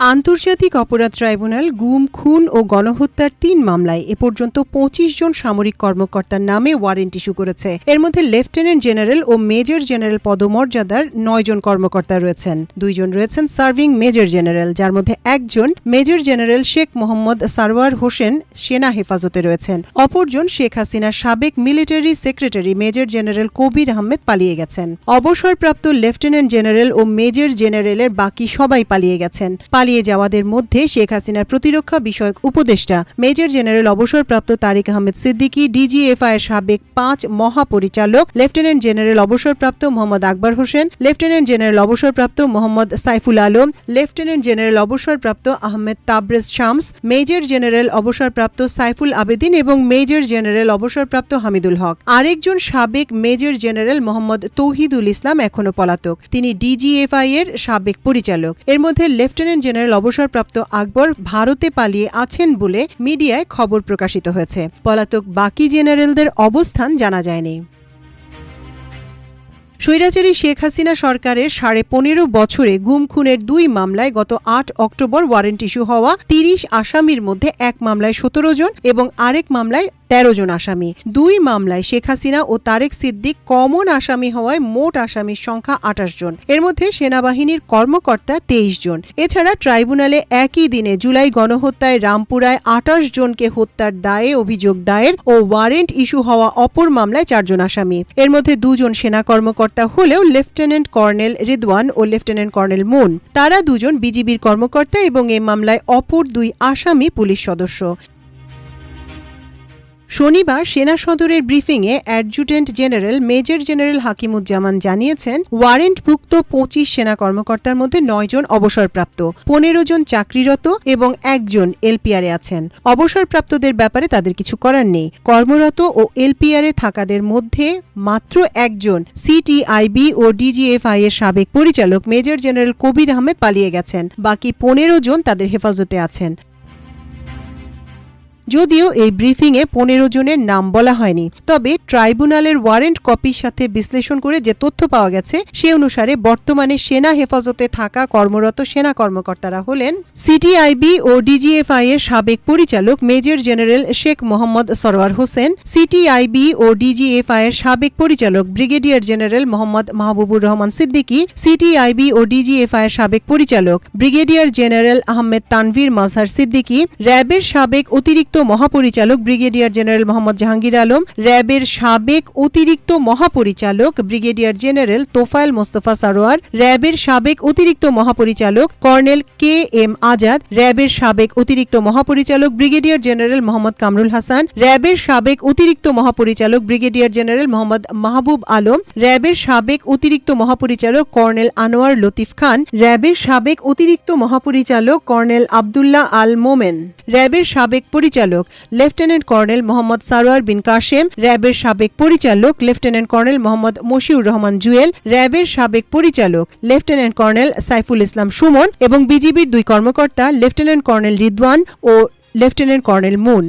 আন্তর্জাতিক অপরাধ ট্রাইব্যুনাল গুম, খুন ও গণহত্যার তিন মামলায় এ পর্যন্ত পঁচিশ জন সামরিক কর্মকর্তার নামে ওয়ারেন্ট ইস্যু করেছে। এর মধ্যে লেফটেন্যান্ট জেনারেল ও মেজর জেনারেল পদমর্যাদার নয় জন কর্মকর্তা রয়েছেন। দুইজন রয়েছেন সার্ভিং মেজর জেনারেল, যার মধ্যে একজন মেজর জেনারেল শেখ মোহাম্মদ সারওয়ার হোসেন সেনা হেফাজতে রয়েছেন। অপরজন শেখ হাসিনার সাবেক military secretary major general Kabir Ahmed পালিয়ে গেছেন। অবসরপ্রাপ্ত লেফটেন্যান্ট জেনারেল ও মেজর জেনারেলের বাকি সবাই পালিয়ে গেছেন। পালিয়ে যাওয়াদের মধ্যে শেখ হাসিনার প্রতিরক্ষা বিষয়ক উপদেষ্টা মেজর জেনারেল অবসরপ্রাপ্ত তারিক আহমেদ সিদ্দিকী ডিজিএফআই এর সাবেক পাঁচ মহাপরিচালক, লেফটেন্যান্ট জেনারেল অবসরপ্রাপ্ত মোহাম্মদ আকবর হোসেন, লেফটেন্যান্ট জেনারেল অবসরপ্রাপ্ত মোহাম্মদ সাইফুল আলম, লেফটেন্যান্ট জেনারেল অবসরপ্রাপ্ত আহমেদ তাবরেজ শামস, মেজর জেনারেল অবসরপ্রাপ্ত সাইফুল আবেদিন এবং মেজর জেনারেল অবসরপ্রাপ্ত হামিদুল হক। আরেকজন সাবেক মেজর জেনারেল মোহাম্মদ তৌহিদুল ইসলাম এখনও পলাতক। তিনি ডিজিএফআই এর সাবেক পরিচালক। এর মধ্যে লেফটেন্যান্ট জেনারেল অবসরপ্রাপ্ত আকবর ভারতে পালিয়ে আছেন বলে মিডিয়ায় খবর প্রকাশিত হয়েছে। পলাতক বাকি জেনারেলদের অবস্থান জানা যায়নি। স্বৈরাচারী শেখ হাসিনা সরকারের সাড়ে পনেরো বছরে গুম খুনের দুই মামলায় গত আট অক্টোবর ওয়ারেন্ট ইস্যু হওয়া তিরিশ আসামির মধ্যে এক মামলায় সতেরো জন এবং আরেক মামলায় তেরো জন আসামি। দুই মামলায় শেখ হাসিনা ও তারেক সিদ্দিক কমন আসামি হওয়ায় মোট আসামির সংখ্যা আঠাশ জন। এর মধ্যে সেনাবাহিনীর কর্মকর্তা তেইশ জন। এছাড়া ট্রাইব্যুনালে একই দিনে জুলাই গণহত্যায় রামপুরায় আঠাশ জনকে হত্যার দায়ে অভিযোগ দায়ের ও ওয়ারেন্ট ইস্যু হওয়া অপর মামলায় চারজন আসামি। এর মধ্যে দুজন সেনা কর্মকর্তা হলেও লেফটেন্যান্ট কর্নেল রিদওয়ান ও লেফটেন্যান্ট কর্নেল মুন। তারা দুজন বিজিবির কর্মকর্তা এবং এ মামলায় অপর দুই আসামি পুলিশ সদস্য। শনিবার সেনা সদরের ব্রিফিংয়ে adjutant general major general Hakimuzzaman জানিয়েছেন, ওয়ারেন্টভুক্ত পঁচিশ সেনা কর্মকর্তার মধ্যে নয় জন অবসরপ্রাপ্ত, পনেরো জন চাকরিরত এবং একজন এলপিআরে আছেন। অবসরপ্রাপ্তদের ব্যাপারে তাদের কিছু করার নেই। কর্মরত ও এলপিআরে থাকাদের মধ্যে মাত্র একজন সিটিআইবি ও ডিজিএফআই এর সাবেক পরিচালক মেজর জেনারেল কবির আহমেদ পালিয়ে গেছেন। বাকি পনেরো জন তাদের হেফাজতে আছেন। যদিও এই ব্রিফিংয়ে পনেরো জনের নাম বলা হয়নি, তবে ট্রাইব্যুনালের ওয়ারেন্ট কপির সাথে বিশ্লেষণ করে যে তথ্য পাওয়া গেছে, সে অনুসারে বর্তমানে সেনা হেফাজতে থাকা কর্মরত সেনা কর্মকর্তারা হলেন সিটিআইবি ও ডিজিএফআই এর সাবেক পরিচালক major general Sheikh Mohammad Sarwar Hossain, CTIB ও ডিজিএফআই এর সাবেক পরিচালক brigadier general Mohammad Mahbubur Rahman Siddiqui, CTIB ও ডিজিএফআই এর সাবেক পরিচালক ব্রিগেডিয়ার জেনারেল আহমেদ তানভীর মাজহার সিদ্দিকী, র্যাবের সাবেক অতিরিক্ত মহাপরিচালক ব্রিগেডিয়ার জেনারেল মোহাম্মদ জাহাঙ্গীর আলম, র্যাবের সাবেক অতিরিক্ত মহাপরিচালক ব্রিগেডিয়ার জেনারেল তোফায়েল মোস্তফা সারোয়ার, র্যাবের সাবেক অতিরিক্ত মহাপরিচালক কর্নেল কে এম আজাদ, র্যাবের সাবেক অতিরিক্ত মহাপরিচালক ব্রিগেডিয়ার জেনারেল মোহাম্মদ কামরুল হাসান, র্যাবের সাবেক অতিরিক্ত মহাপরিচালক ব্রিগেডিয়ার জেনারেল মোহাম্মদ মাহবুব আলম, র্যাবের সাবেক অতিরিক্ত মহাপরিচালক কর্নেল আনোয়ার লতিফ খান, র্যাবের সাবেক অতিরিক্ত মহাপরিচালক কর্নেল আবদুল্লাহ আল মোমেন, র্যাবের সাবেক পরিচালক লেফটেন্যান্ট কর্নেল মোহাম্মদ সারোয়ার বিন কাশেম, র্যাবের সাবেক পরিচালক লেফটেন্যান্ট কর্নেল মোহাম্মদ মশিউর রহমান জুয়েল, র্যাবের সাবেক পরিচালক লেফটেন্যান্ট কর্নেল সাইফুল ইসলাম সুমন এবং বিজিবির দুই কর্মকর্তা লেফটেন্যান্ট কর্নেল রিদওয়ান ও লেফটেন্যান্ট কর্নেল মুন।